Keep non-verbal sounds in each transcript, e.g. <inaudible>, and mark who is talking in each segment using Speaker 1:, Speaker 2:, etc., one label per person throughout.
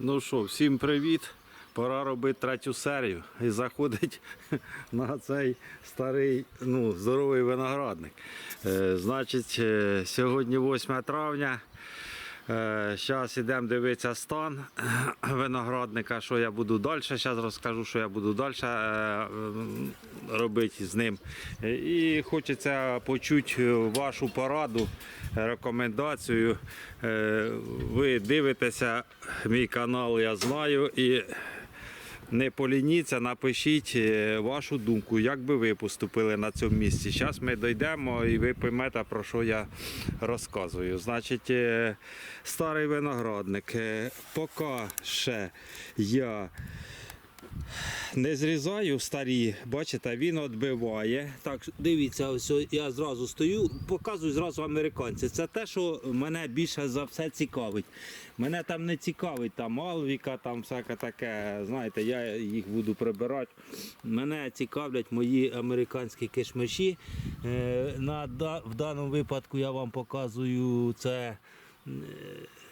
Speaker 1: Ну що, всім привіт. Пора робити третю серію і заходить <laughs> на цей старий, ну, здоровий виноградник. Е, значить, е, сьогодні 8 травня. Зараз йдемо дивитися стан <clears throat> виноградника, що я буду далі. Зараз розкажу, що я буду далі робити з ним. Е, І хочеться почути вашу пораду, рекомендацію. Е, Ви дивитеся мій канал, я знаю. І не полініться, напишіть е, вашу думку, як би ви поступили на цьому місці. Зараз ми дійдемо і ви поймете, про що я розказую. Значить, е, старий виноградник. Е, Поки ще я не зрізаю старі, бачите, він відбиває. Так, дивіться, ось я зразу стою, показую зразу американці. Це те, що мене більше за все цікавить. Мене там не цікавить там Алвіка, там всяке таке. Знаєте, я їх буду прибирати. Мене цікавлять мої американські кишмиші. Е, на, в даному випадку я вам показую це е,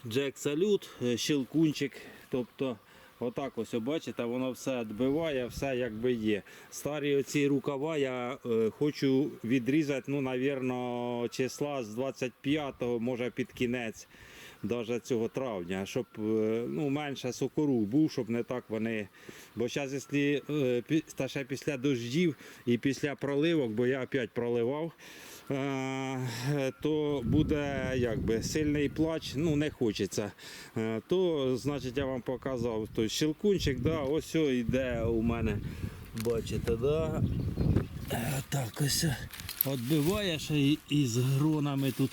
Speaker 1: Джек Салют, е, щелкунчик. Тобто Отак ось бачите, воно все відбиває, все якби є. Старі оці рукава я е, хочу відрізати, ну, навірно, числа з 25-го, може під кінець даже цього травня, щоб е, ну, менше сокору був, щоб не так вони. Бо зараз, якщо е, ще після дождів і після проливок, бо я опять проливав. е, То буде якби сильний плач, ну не хочеться. То значить я вам показав той щелкунчик, да, ось йде у мене. Бачите, да? Так ось відбиває і, і з гронами тут.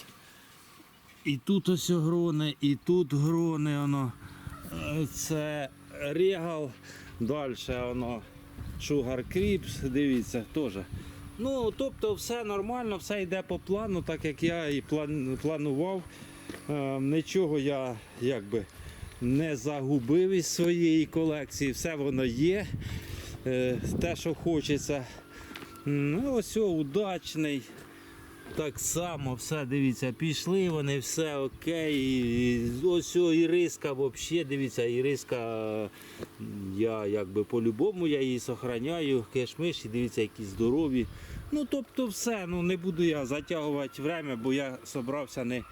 Speaker 1: І тут ось грони, і тут грони, воно. Е, Це регал, далі воно Sugar Crips, дивіться, теж. Ну, тобто все нормально, все йде по плану, так як я і планував. Е, Нічого я якби не загубив із своєї колекції, все воно є. Е, Те, що хочеться. Ну, ось удачний. Так само все, дивіться, пішли вони, все окей. І ось о, іриска взагалі, дивіться, іриска, я якби по-любому я її сохраняю, кешмиш, і дивіться, які здорові. Ну, тобто все, ну не буду я затягувати время, бо я собрався не,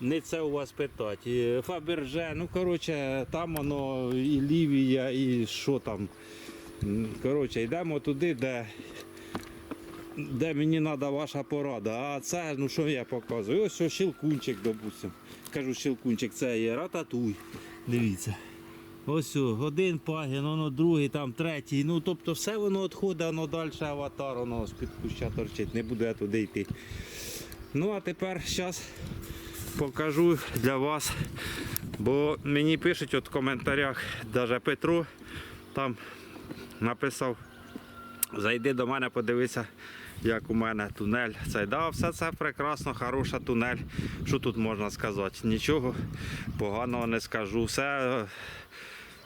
Speaker 1: не це у вас питати. Фаберже, ну коротше, там воно і Лівія, і що там. Коротше, йдемо туди, де де мені треба ваша порада. А це, ну що я показую? Ось ось щелкунчик, допустим. Кажу, щелкунчик, це є рататуй. Дивіться. Ось один пагін, воно другий, там третій. Ну тобто все воно відходить, воно далі аватар, воно з-під куща торчить, не буду я туди йти. Ну а тепер зараз покажу для вас. Бо мені пишуть от в коментарях, навіть Петро там написав. Зайди до мене, подивися, як у мене тунель. Цей да, все це прекрасно, хороша тунель. Що тут можна сказати? Нічого поганого не скажу. Все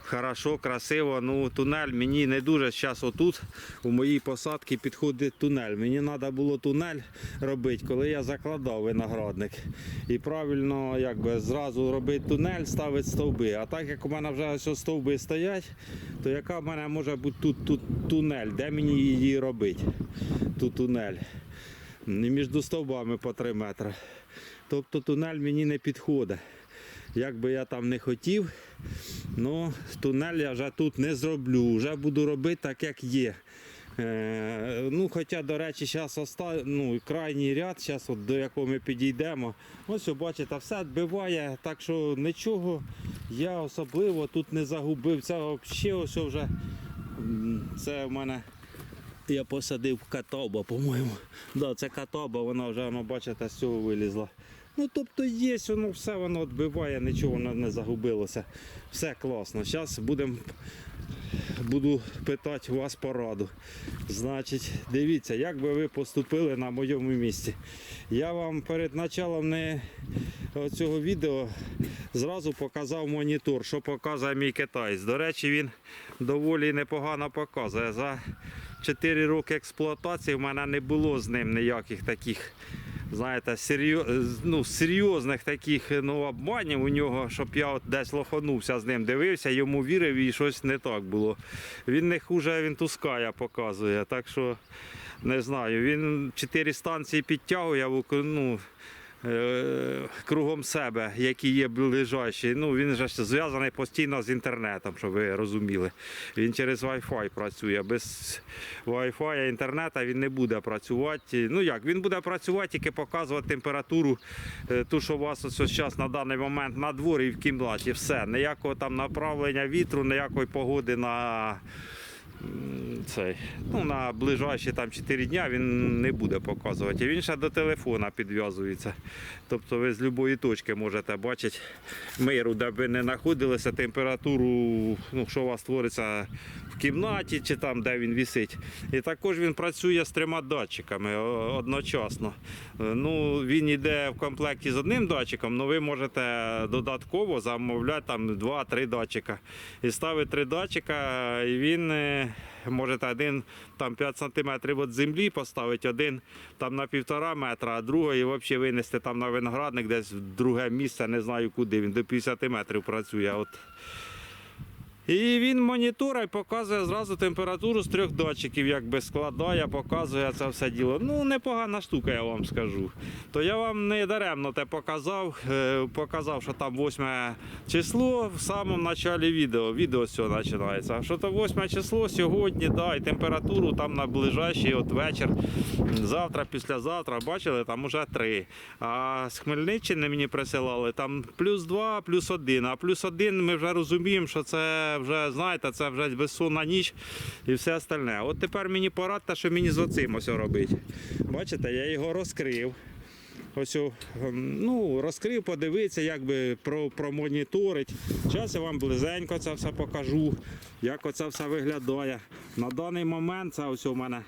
Speaker 1: хорошо, красиво. Ну, тунель мені не дуже зараз отут у моїй посадці підходить тунель. Мені треба було тунель робити, коли я закладав виноградник. І правильно якби, зразу робити тунель, ставити стовби. А так як у мене вже ось стовби стоять, то яка в мене може бути тут, тут тунель? Де мені її робити? Тут тунель. Не між стовбами по 3 метри. Тобто тунель мені не підходить. Як би я там не хотів, ну тунель я вже тут не зроблю. Вже буду робити так, як є. Е, ну, Хоча, до речі, зараз оста... ну, крайній ряд, зараз от, до якого ми підійдемо. Ось, бачите, все відбиває, так що нічого я особливо тут не загубив. Це взагалі ось вже це в мене я посадив катоба, по-моєму. Да, це катоба, вона вже, ну, бачите, з цього вилізла. Ну, тобто є, воно все воно відбиває, нічого воно не загубилося. Все класно. Зараз будемо буду питати вас пораду. Значить, дивіться, як би ви поступили на моєму місці. Я вам перед началом не цього відео зразу показав монітор, що показує мій китаєць. До речі, він доволі непогано показує. За 4 роки експлуатації в мене не було з ним ніяких таких знаєте, серйоз, ну, серйозних таких ну, обманів у нього, щоб я от десь лоханувся з ним, дивився, йому вірив і щось не так було. Він не хуже він тускає показує. Так що не знаю. Він чотири станції підтягує ну, е, кругом себе, які є ближайші. Ну, він же зв'язаний постійно з інтернетом, щоб ви розуміли. Він через Wi-Fi працює. Без Wi-Fi інтернету він не буде працювати. Ну як, він буде працювати, тільки показувати температуру, е, ту, що у вас ось зараз на даний момент на дворі і в кімнаті. Все. Ніякого там направлення вітру, ніякої погоди на. Цей, ну, на ближайші там 4 дня він не буде показувати. Він ще до телефона підв'язується. Тобто ви з будь-якої точки можете бачити миру, де ви не знаходилися, температуру, ну, що у вас твориться в кімнаті чи там, де він висить. І також він працює з трьома датчиками одночасно. Е, Ну, він йде в комплекті з одним датчиком, але ви можете додатково замовляти там 2-3 датчика. І ставити три датчика, і він е, можете один там 5 см від землі поставити, один там на півтора метра, а другий взагалі винести там на виноградник десь в друге місце, не знаю куди. Він до 50 метрів працює. От. І він моніторить, показує зразу температуру з трьох датчиків, якби складає, показує це все діло. Ну, непогана штука, я вам скажу. То я вам не даремно те показав. е, Показав, що там 8 число в самому початку відео. Відео з цього починається. Що то 8 число сьогодні, да, і температуру там на ближайший от вечір, завтра, післязавтра, бачили, там уже 3. А з Хмельниччини мені присилали там плюс 2, плюс 1. А плюс 1 ми вже розуміємо, що це вже, знаєте, це вже безсонна ніч і все остальне. От тепер мені порадьте, що мені з оцим ось робити. Бачите, я його розкрив. Ось ем, ну, розкрив, подивитися, як би про, промоніторить. Зараз я вам близенько це все покажу, як оце все виглядає. На даний момент це ось у мене,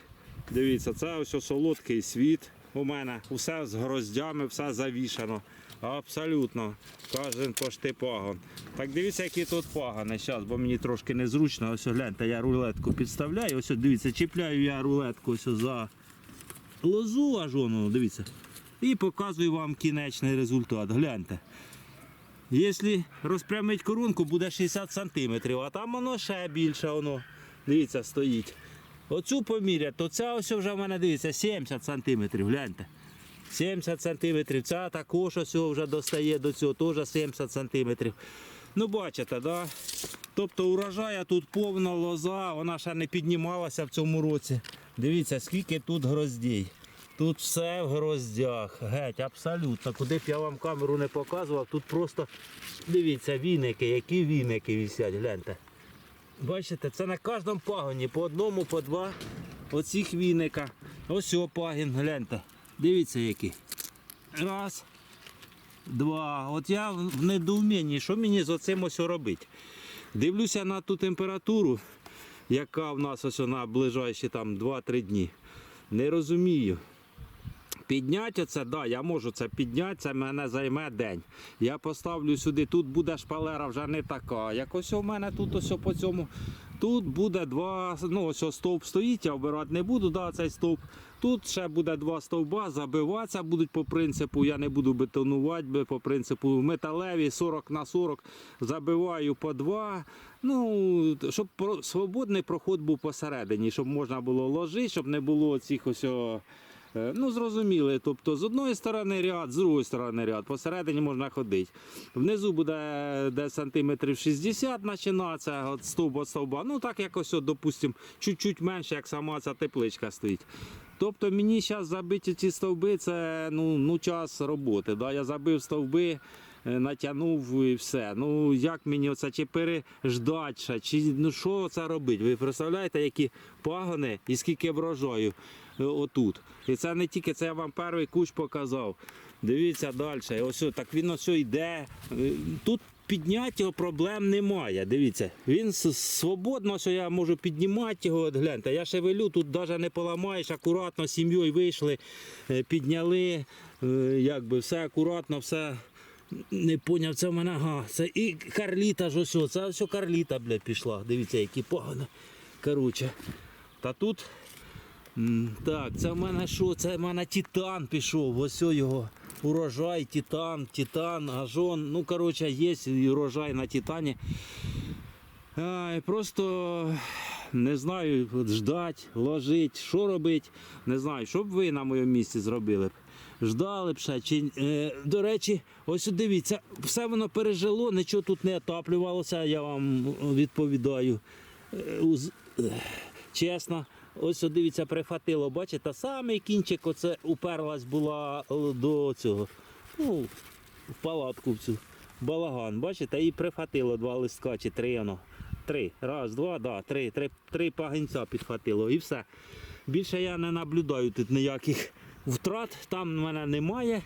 Speaker 1: дивіться, це ось солодкий світ. У мене все з гроздями, все завішано. Абсолютно. Кожен пошти пагон. Так дивіться, які тут пагони. Зараз, бо мені трошки незручно. Ось гляньте, я рулетку підставляю. Ось дивіться, чіпляю я рулетку ось за лозу аж воно, дивіться. І показую вам кінечний результат. Гляньте. Якщо розпрямити коронку, буде 60 см, а там воно ще більше, воно, дивіться, стоїть. Оцю поміряти, то ця ось вже в мене дивіться 70 см, гляньте. 70 см, ця також ось вже достає до цього, теж 70 см. Ну, бачите, да? Тобто урожая тут повна лоза, вона ще не піднімалася в цьому році. Дивіться, скільки тут гроздей. Тут все в гроздях. Геть, абсолютно. Куди б я вам камеру не показував, тут просто дивіться, віники, які віники висять, гляньте. Бачите, це на кожному пагоні, по одному, по два оцих віника. Ось пагін, гляньте. Дивіться який. Раз, два. От я в недоумінні, що мені з оцим ось робити. Дивлюся на ту температуру, яка в нас ось на ближайші там 2-3 дні. Не розумію. Підняти це, да, я можу це підняти, це мене займе день. Я поставлю сюди, тут буде шпалера вже не така. Як ось у мене тут ось по цьому. Тут буде два, ну ось стовп стоїть, я обирати не буду, да, цей стовп. Тут ще буде два стовба, забиватися будуть по принципу, я не буду бетонувати, по принципу металеві 40 на 40, забиваю по два. Ну, щоб свободний проход був посередині, щоб можна було ложити, щоб не було цих ось. Е, Ну, зрозуміли. Тобто з одної сторони ряд, з другої сторони ряд, посередині можна ходити. Внизу буде десь сантиметрів 60 починатися, від стовба. Ну так якось, допустимо, чуть-чуть менше, як сама ця тепличка стоїть. Тобто мені зараз забиті ці стовби, це ну, ну час роботи. Да? Я забив стовби, е, натягнув і все. Ну як мені оце чи переждати чи ну що це робити? Ви представляєте, які пагони і скільки врожаю е, отут. І це не тільки це я вам перший кущ показав. Дивіться далі. Ось так він ось йде. Е, Тут підняти його проблем немає. Дивіться, він свободно, ось я можу піднімати його. От гляньте, я шевелю, тут навіть не поламаєш, акуратно сім'єю вийшли, е, підняли, е, якби все акуратно, все. Не поняв, це в мене ага. Це і карліта ж ось, це ось карліта, блядь, пішла. Дивіться, які погано. Коротше. Та тут
Speaker 2: Так, це в мене що? Це в мене титан пішов. Ось його урожай, титан, титан, ажон. Ну, коротше, є урожай на титані. Ай, просто не знаю, от ждать, ложить, що робить. Не знаю, що б ви на моєму місці зробили. Ждали б ще. Чи, е, до речі, ось дивіться, все воно пережило, нічого тут не отаплювалося, я вам відповідаю. Е, уз- е, Чесно, ось дивіться, прихватило, бачите, самий кінчик оце уперлась була е, до цього. Ну, в палатку в цю. Балаган, бачите, і прихватило два листка чи три воно. Три. Раз, два, да, три, три, три пагінця підхватило і все. Більше я не наблюдаю тут ніяких втрат, там в мене немає.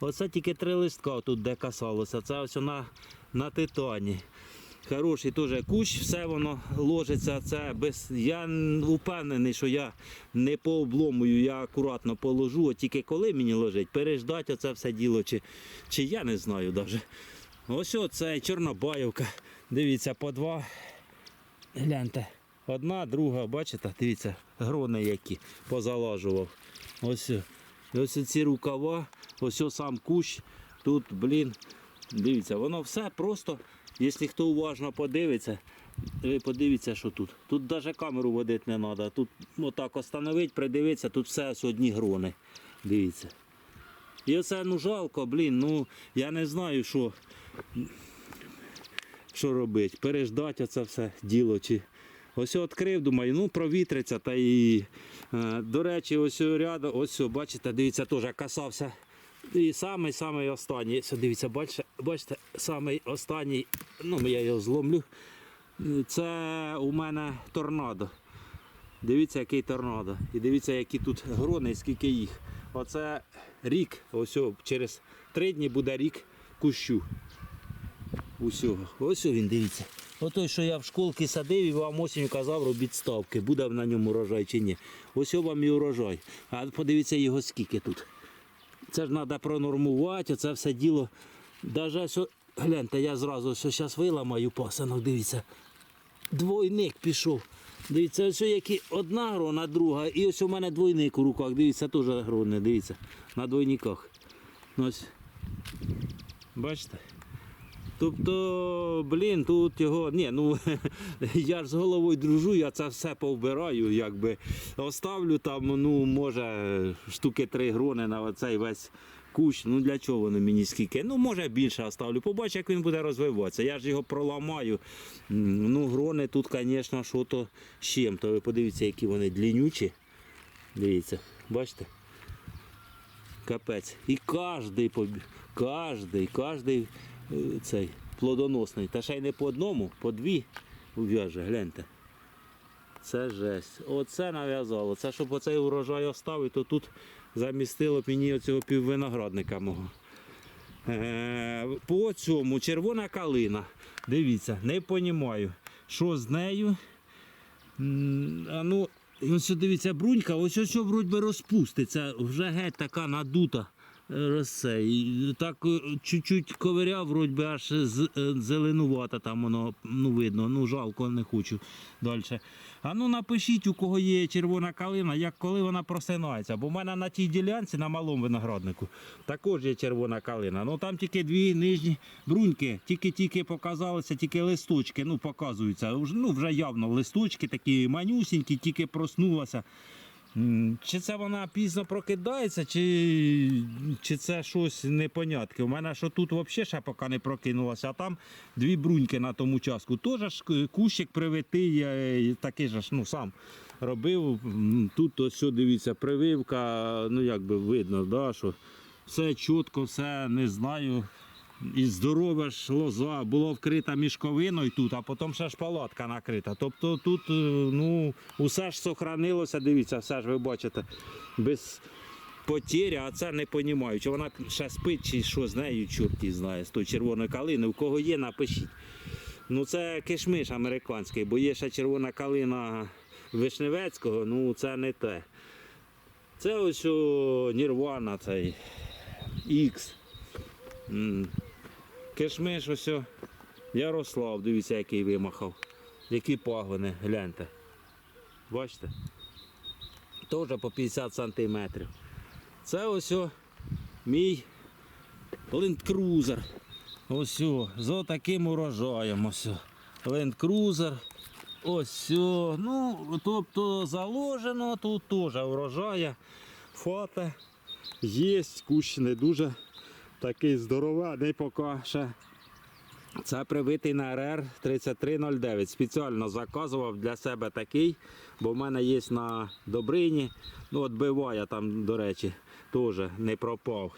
Speaker 2: Оце тільки три листка тут де касалося. Це ось на, на титані. Хороший теж кущ, все воно ложиться. Це без. Я впевнений, що я не пообломую, я акуратно положу, от тільки коли мені ложить, переждати оце все діло, чи, чи я не знаю навіть. Ось оце Чорнобаївка. Дивіться, по два. Гляньте. Одна, друга, бачите, дивіться, грони які позалажував. Ось, ось ці рукава, ось сам кущ. Тут, блін, дивіться, воно все просто, якщо хто уважно подивиться, ви подивіться, що тут. Тут навіть камеру водити не треба. Тут отак остановити, придивитися, тут все одні грони. Дивіться. І оце ну жалко, блін, ну я не знаю, що, що робити. Переждати оце все діло. Чи... Ось відкрив, думаю, ну провітриться та і. е, До речі, ось рядом, ось, бачите, дивіться, теж касався. І самий самий останній. Ось, дивіться, бачите, бачите, самий останній, ну я його зломлю. Це у мене торнадо. Дивіться, який торнадо. І дивіться, які тут грони, і скільки їх. Оце рік, ось через три дні буде рік кущу. Усього. Ось він, дивіться. Отой, що я в школки садив і вам осінь казав, робіть ставки, буде на ньому урожай чи ні. Ось вам і урожай. А подивіться його скільки тут. Це ж треба пронормувати, це все діло. Даже ось, гляньте, я зразу що зараз виламаю пасанок, дивіться. Двойник пішов. Дивіться, ось які одна грона, друга, і ось у мене двойник у руках. Дивіться, теж грони, дивіться, на двойниках. Ось. Бачите? Тобто, блін, тут його. Ні, ну <laughs> я ж з головою дружу, я це все повбираю, якби оставлю там, ну, може, штуки три грони на оцей весь кущ. Ну для чого воно мені скільки? Ну, може більше оставлю. Побачу, як він буде розвиватися. Я ж його проламаю. Ну, грони тут, звісно, що то з чим. То ви подивіться, які вони длиннючі. Дивіться, бачите? Капець. І кожний, побі- кожний, кожний цей плодоносний. Та ще й не по одному, по дві ув'яже, гляньте. Це жесть. Оце нав'язало. Це щоб оцей урожай оставити, то тут замістило б мені оцього піввиноградника мого. Е, по цьому червона калина. Дивіться, не розумію, що з нею. А ну, ось дивіться, брунька, ось ось вроді би розпуститься, вже геть така надута. Росе. І так е, чуть-чуть ковиряв, вроді би аж е, зеленувата там воно ну, видно, ну жалко, не хочу далі. А ну напишіть, у кого є червона калина, як коли вона просинається. Бо в мене на тій ділянці, на малому винограднику, також є червона калина. Ну там тільки дві нижні бруньки, тільки-тільки показалися, тільки листочки, ну показуються. Ну вже явно листочки такі манюсінькі, тільки проснулася. Чи це вона пізно прокидається, чи, чи це щось непонятке. У мене що тут взагалі ще поки не прокинулося, а там дві бруньки на тому участку. Теж кущик привитий, я такий же ж ну, сам робив. Тут ось дивіться, прививка, ну як би видно, да, що все чітко, все не знаю. І здорова ж лоза була вкрита мішковиною тут, а потім ще ж палатка накрита. Тобто тут е, ну, усе ж сохранилося, дивіться, все ж ви бачите, без потері, а це не розумію, чи вона ще спить, чи що з нею, чорт її знає, з тої червоної калини. У кого є, напишіть. Ну це кишмиш американський, бо є ще червона калина Вишневецького, ну це не те. Це ось о, Нірвана, цей Ікс. Кишмиш ось. Ярослав, дивіться, який вимахав. Які пагони, гляньте. Бачите? Теж по 50 сантиметрів. Це ось мій лендкрузер. Ось о, з таким урожаєм. Ось. Лендкрузер. Ось. Ну, тобто заложено тут теж урожая. Фата є, кущ не дуже такий здоровий, поки ще. Це привитий на РР 3309. Спеціально заказував для себе такий, бо в мене є на Добрині. Ну, отбиває там, до речі, теж не пропав.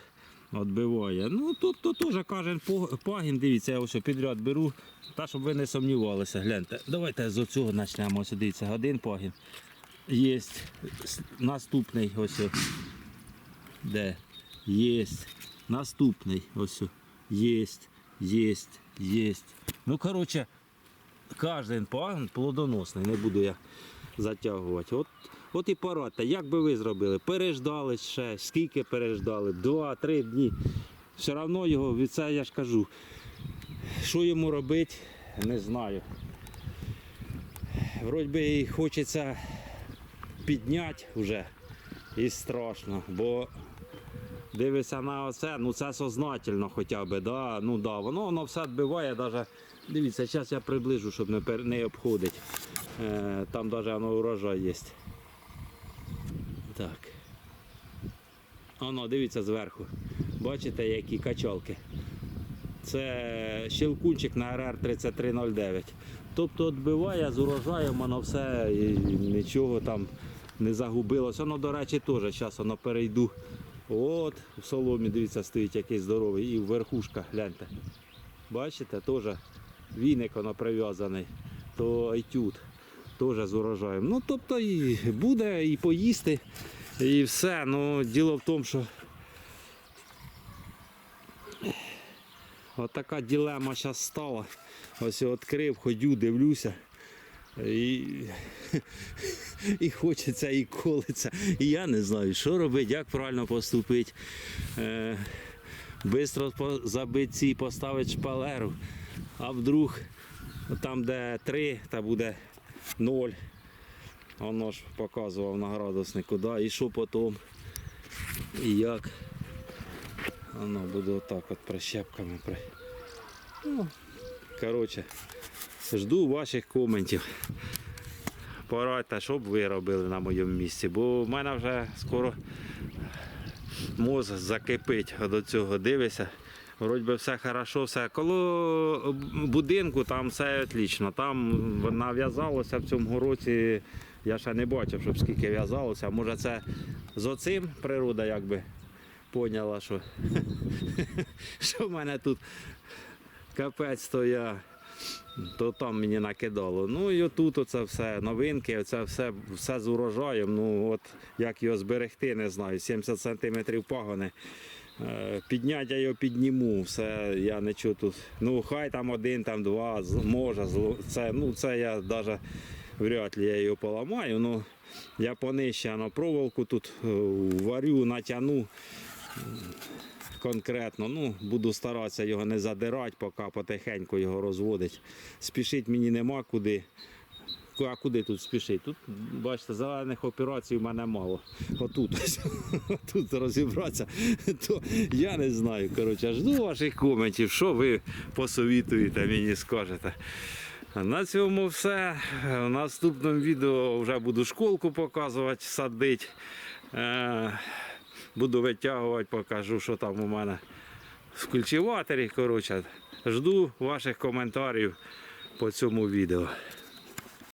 Speaker 2: Отбиває. Ну, тут то теж кожен пагін, дивіться, я ось підряд беру, та щоб ви не сумнівалися. Гляньте, давайте з цього почнемо. Ось дивіться, один пагін. Є наступний ось. Де? Єсть. Наступний. Ось. Єсть. Єсть. Єсть. Ну, коротше, кожен пагін плодоносний, не буду я затягувати. От, от і порадьте, як би ви зробили? Переждали ще, скільки переждали? Два-три дні. Все одно його від це я ж кажу. Що йому робити, не знаю. Вроді би і хочеться підняти вже і страшно, бо дивишся на оце, ну це сознательно хоча б, да? ну да, воно, воно все відбиває, даже, дивіться, зараз я приближу, щоб не, пер- не обходить. Е, там навіть воно урожай є. Так. Воно, дивіться зверху. Бачите, які качалки. Це щелкунчик на РР 3309. Тобто відбиває з урожаєм, воно все і нічого там не загубилось. Воно, до речі, теж зараз воно перейду. От, в соломі, дивіться, стоїть якийсь здоровий. І верхушка, гляньте. Бачите, теж віник воно прив'язаний, то етюд теж з урожаєм. Ну, тобто і буде і поїсти, і все. Ну, діло в тому, що От така ділема зараз стала. Ось я відкрив, ходю, дивлюся. І, <laughs> і хочеться, і колиться. І я не знаю, що робити, як правильно поступити. Е, бистро забити ці, поставити шпалеру. А вдруг там, де 3, та буде 0. Воно ж показував на градуснику, да? і що потім, і як. Воно буде отак от прищепками. Ну, коротше, жду ваших коментів. Порадьте, що б ви робили на моєму місці, бо в мене вже скоро мозг закипить до цього. Дивися. Вроді би все хорошо, все. Коло будинку там все отлично. Там нав'язалося в цьому році. Я ще не бачив, щоб скільки в'язалося. Може це з оцим природа якби поняла, що, <laughs> що в мене тут капець, то я то там мені накидало. Ну і отут оце все новинки, оце все, все з урожаєм. Ну от як його зберегти, не знаю. 70 сантиметрів пагони. Е, я його підніму, все, я не чую тут. Ну, хай там один, там два, може, це, ну, це я навіть вряд ли я його поламаю. Ну, я понижче на проволоку тут е, варю, натягну конкретно. Ну, буду старатися його не задирати, поки потихеньку його розводить. Спішити мені нема куди. А куди тут спішити? Тут, бачите, зелених операцій в мене мало. Отут, ось, <laughs> тут розібратися, то я не знаю. Коротше, жду ваших коментів, що ви посовітуєте, мені скажете. На цьому все. В наступному відео вже буду школку показувати, садити. Буду витягувати, покажу, що там у мене в культиваторі. Коротше, жду ваших коментарів по цьому відео.